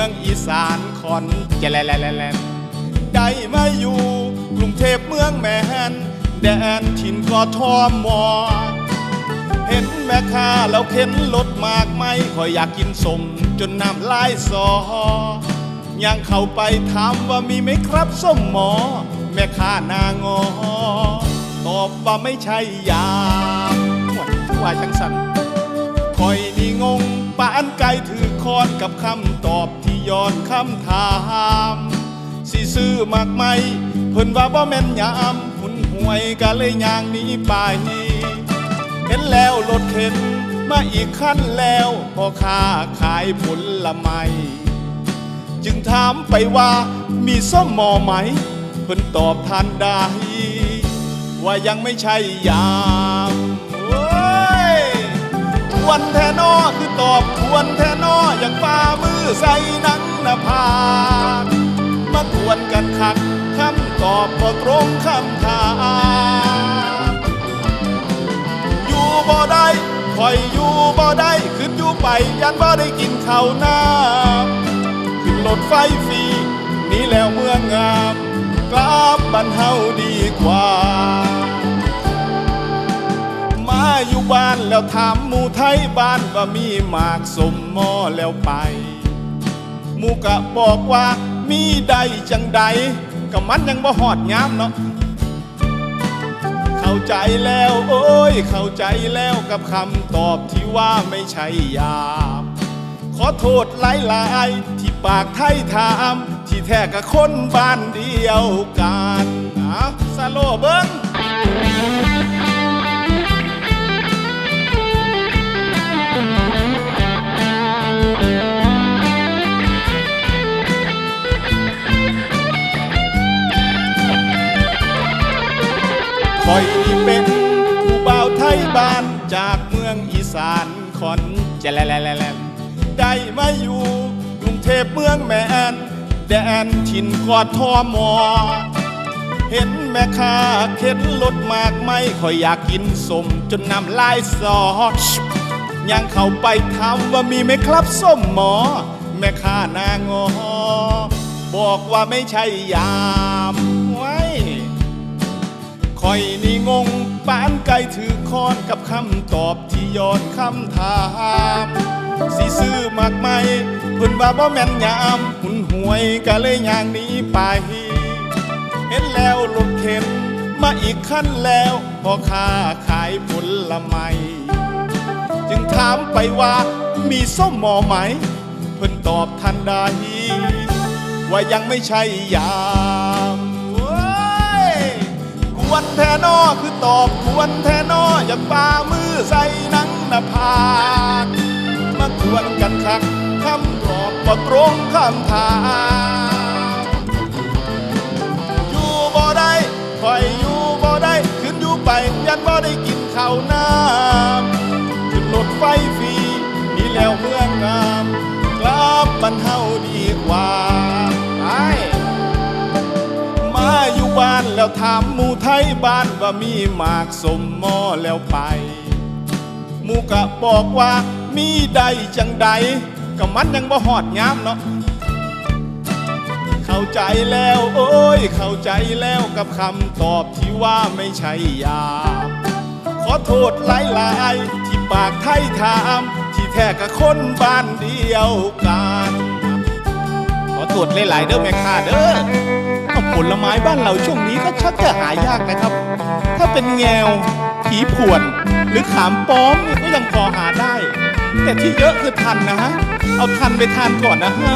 องอีสานขอนแก่นแลแลได้มาอยู่กรุงเทพเมืองแม่นแดนถิ่นกอทอมอ เห็นแม่ค้าแล้วเข็นรถมากไหมขอยอยากกินสมจนน้ำลายสอย่างเข้าไปถามว่ามีไหมครับส้มหมอ แม่ค้านางอ ตอบว่าไม่ใช่ยาหมดว่าจังสันคอยนี่งง ปานไกลถือคอนกับคำตอบที่ย้อนคำถาม สิซื้อมากไหมเพิ่นว่าบ่แม่นยามหุนหวยก็เลยย่างนี้ไปเห็นแล้วรถเข็นมาอีกขั้นแล้วพ่อค้าขายผละไมจึงถามไปว่ามีส้มหมอไหม เพิ่นตอบทันได้ว่ายังไม่ใช่ยา วนแทนอคือตอบทวนแทนออย่างฝ่ามือใส่หนังหน้าผากมาทวนกันคักคำตอบบ่ตรงคำถามอยู่บ่ได้คอยอยู่บ่ได้ขึ้นอยู่ไปยันบ่ได้กินข้าวน้ำขึ้นรถไฟฟรีนี่แล้วเมืองงามกลับบ้านเฮาดีกว่า อยู่บ้านแล้วถามหมู่ไทยบ้านว่ามีหมากสมมอแล้วไปหมูกะบอกว่ามีใดจังใดก็มันยังบ่หอดยามเนาะเข้าใจแล้วโอ้ย เข้าใจแล้วกับคำตอบที่ว่าไม่ใช่ยามขอโทษหลายๆที่ปากไทยถาม ที่แท้กับคนบ้านเดียวกันนะสโลเบิ้ง จากเมืองอีสานขอนแจะแลแลแลได้มาอยู่กรุงเทพเมืองแมนแดนถิ่นกอดทอมอ เห็นแม่ค้าเข็นรถมากไหมคอยอยากกินสมจนน้ำลายสอยังเข้าไปถามว่ามีไหมครับส้มหมอ แม่ค้านางอ บอกว่าไม่ใช่ยามไว้คอยนานไกลถือคอนกับคำตอบที่ย้อนคำถาม สิซื้อมากไหมเพิ่นว่าบ่แม่นยามหุนหวยก็เลยย่างนี้ไป เห็นแล้วรถเข็นมาอีกขั้นแล้วพอค้าขายผลไม้จึงถามไปว่ามีส้มหมอไหม เพิ่นตอบทันใดว่ายังไม่ใช่ยา วนแทนอคือตอบกวนแทนออย่าฝ่ามือใส่หนังหน้าผากมาควนกันคักคำตอบบ่ตรงคำถาม ถามหมู่ไทยบ้านว่ามีหมากสมมอแล้วไป หมูกะบอกว่ามีใดจังใดก็มันยังบ่หอดยามเนาะเข้าใจแล้ว โอ้ย เข้าใจแล้วกับคำตอบที่ว่าไม่ใช่ยาขอโทษหลายๆที่ปากไทยถาม ที่แท้กับคนบ้านเดียวกัน ขอโทษหลายๆเด้อแม่ค้าเด้อ ผลไม้บ้านเราช่วงนี้ก็ชักจะหายากนะครับ ถ้าเป็นแงวผีผวน หรือขามป้อมนี่ก็ยังพอหาได้ แต่ที่เยอะคือทันนะฮะ เอาทันไปทานก่อนนะฮะ